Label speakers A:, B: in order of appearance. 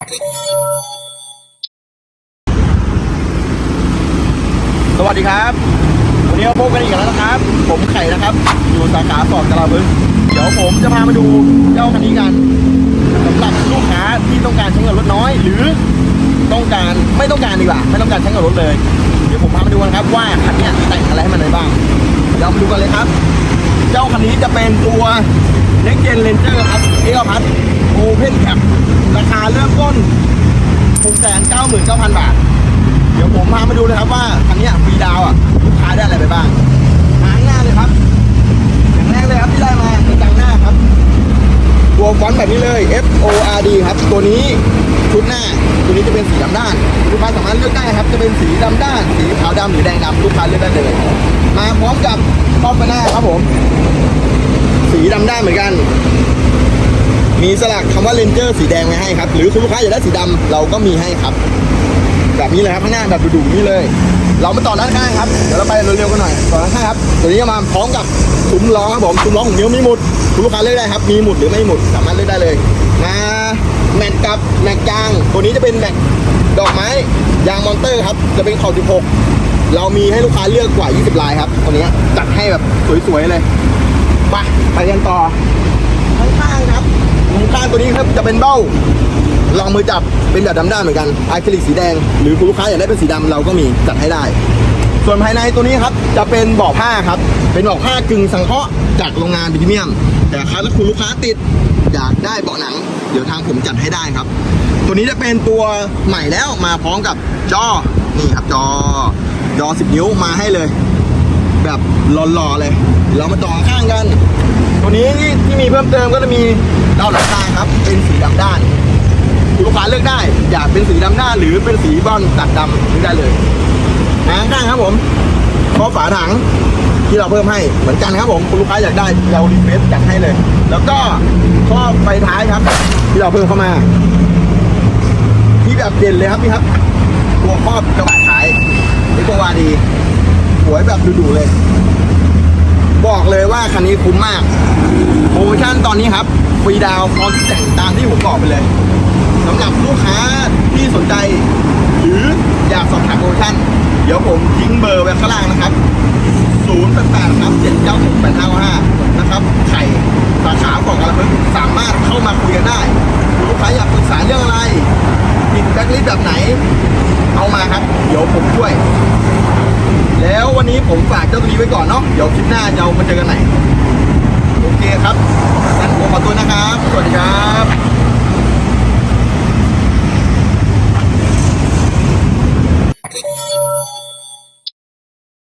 A: สวัสดีครับ วันนี้เราพบกันอีกแล้วนะครับ ผมไข่นะครับ อยู่สาขาสอดกระลาบึงเดี๋ยวผมจะพามาดูเจ้าคันนี้กันสำหรับลูกค้าที่ต้องการใช้เงินรถน้อย หรือต้องการไม่ต้องการดีกว่า ไม่ต้องการใช้เงินรถเลย เดี๋ยวผมพามาดูกันครับว่าคันนี้แต่งอะไรให้มันได้บ้างเดี๋ยวมาดูกันเลยครับ เจ้าคันนี้จะเป็นตัว Next Gen Ranger ครับเอกพัทโอเพนแคปราคาเริ่ม ต้น 699,000 บาท เดี๋ยวผมพามาดูเลยครับว่าคันนี้ฟรีดาวอะลูกค้าได้อะไรไปบ้างมาข้างหน้าเลยครับ อย่างแรกเลยครับที่ได้มาเป็นกลางหน้าครับ ตัวฟอนต์แบบนี้เลย F O R D ครับ ตัวนี้ชุดหน้า ตัวนี้จะเป็นสีดำด้าน ลูกค้าสามารถเลือกได้ครับ จะเป็นสีดำด้าน สีขาวดำหรือแดงดำลูกค้าเลือกได้เลย มาพร้อมกับครอบหน้าครับผม สีดำด้านเหมือนกัน มีสลักคำว่าเลนเจอร์สีแดงไว้ให้ครับ หรือคุณลูกค้าอยากได้สีดำเราก็มีให้ครับ แบบนี้เลยครับข้างหน้าแบบดุๆนี่เลย เรามาต่อด้านข้างครับเดี๋ยวเราไปเร็วๆกันหน่อยต่อด้านข้างครับตัวนี้จะมาพร้อมกับซุ้มล้อครับผมซุ้มล้อของเดียวมีหมุดคุณลูกค้าเลือกได้ครับมีหมุดหรือไม่หมุดสามารถเลือกได้เลยมาแม็กกับแม็กยางตัวนี้จะเป็นแม็กดอกไม้ยางมอนเตอร์ครับจะเป็นขอบ16 เรามีให้ลูกค้าเลือกกว่า 20 ลายครับตัวนี้จัดให้แบบสวยๆเลยไปไปกันต่อข้างๆครับ ตัวนี้ครับจะเป็นเบ้าลองมือจับเป็นแบบดำด้านเหมือนกันอะคริลิกสีแดง หรือคุณลูกค้าอยากได้เป็นสีดำเราก็มีจัดให้ได้ ส่วนภายในตัวนี้ครับจะเป็นเบาะผ้าครับ เป็นเบาะผ้ากึ่งสังเคราะห์จากโรงงานพรีเมียม แต่ครับถ้าคุณลูกค้าติดอยากได้เบาะหนัง เดี๋ยวทางผมจัดให้ได้ครับ ตัวนี้จะเป็นตัวใหม่แล้วมาพร้อมกับจอนี่ครับจอจอ 10 นิ้วมาให้เลย แบบหล่อๆเลย เรามาต่อข้างกัน ตัวนี้ที่มีเพิ่มเติมก็จะมี ดาวหลังคาครับ เป็นสีดำด้านคุณลูกค้าเลือกได้ อยากเป็นสีดำหน้าหรือเป็นสีบอลตัดดำเลือกได้เลยหางข้างครับผมข้อฝาถังที่เราเพิ่มให้เหมือนกันครับผมคุณลูกค้าอยากได้เรารีเฟซจัดให้เลย แล้วก็ข้อไฟท้ายครับ ที่เราเพิ่มเข้ามาที่แบบเด่นเลยครับนี่ครับตัวครอบกระบะท้ายนี่ตัววาดีสวยแบบดุๆเลย บอกเลยว่าคันนี้คุ้มมาก โปรโม ตอนนี้ครับฟรีดาวพร้อมที่แต่งตามที่ผมบอกไปเลยสำหรับลูกค้าที่สนใจ หรืออยากสอบถามโปรโมชั่น เดี๋ยวผมทิ้งเบอร์ไว้ข้างล่างนะครับ088ครับ790 855นะครับไข่สาขาของกระพึกษ์สามารถเข้ามาคุยกันได้ลูกค้าอยากปรึกษาเรื่องอะไรติดแบ็คลิสต์แบบไหน เอามาครับ เดี๋ยวผมช่วย แล้ววันนี้ผมฝากเจ้าตัวนี้ไว้ก่อนเนาะเดี๋ยวคลิปหน้าเอามาเจอกันไหนโอเคครับงั้นผมขอตัว นะครับ สวัสดีครับ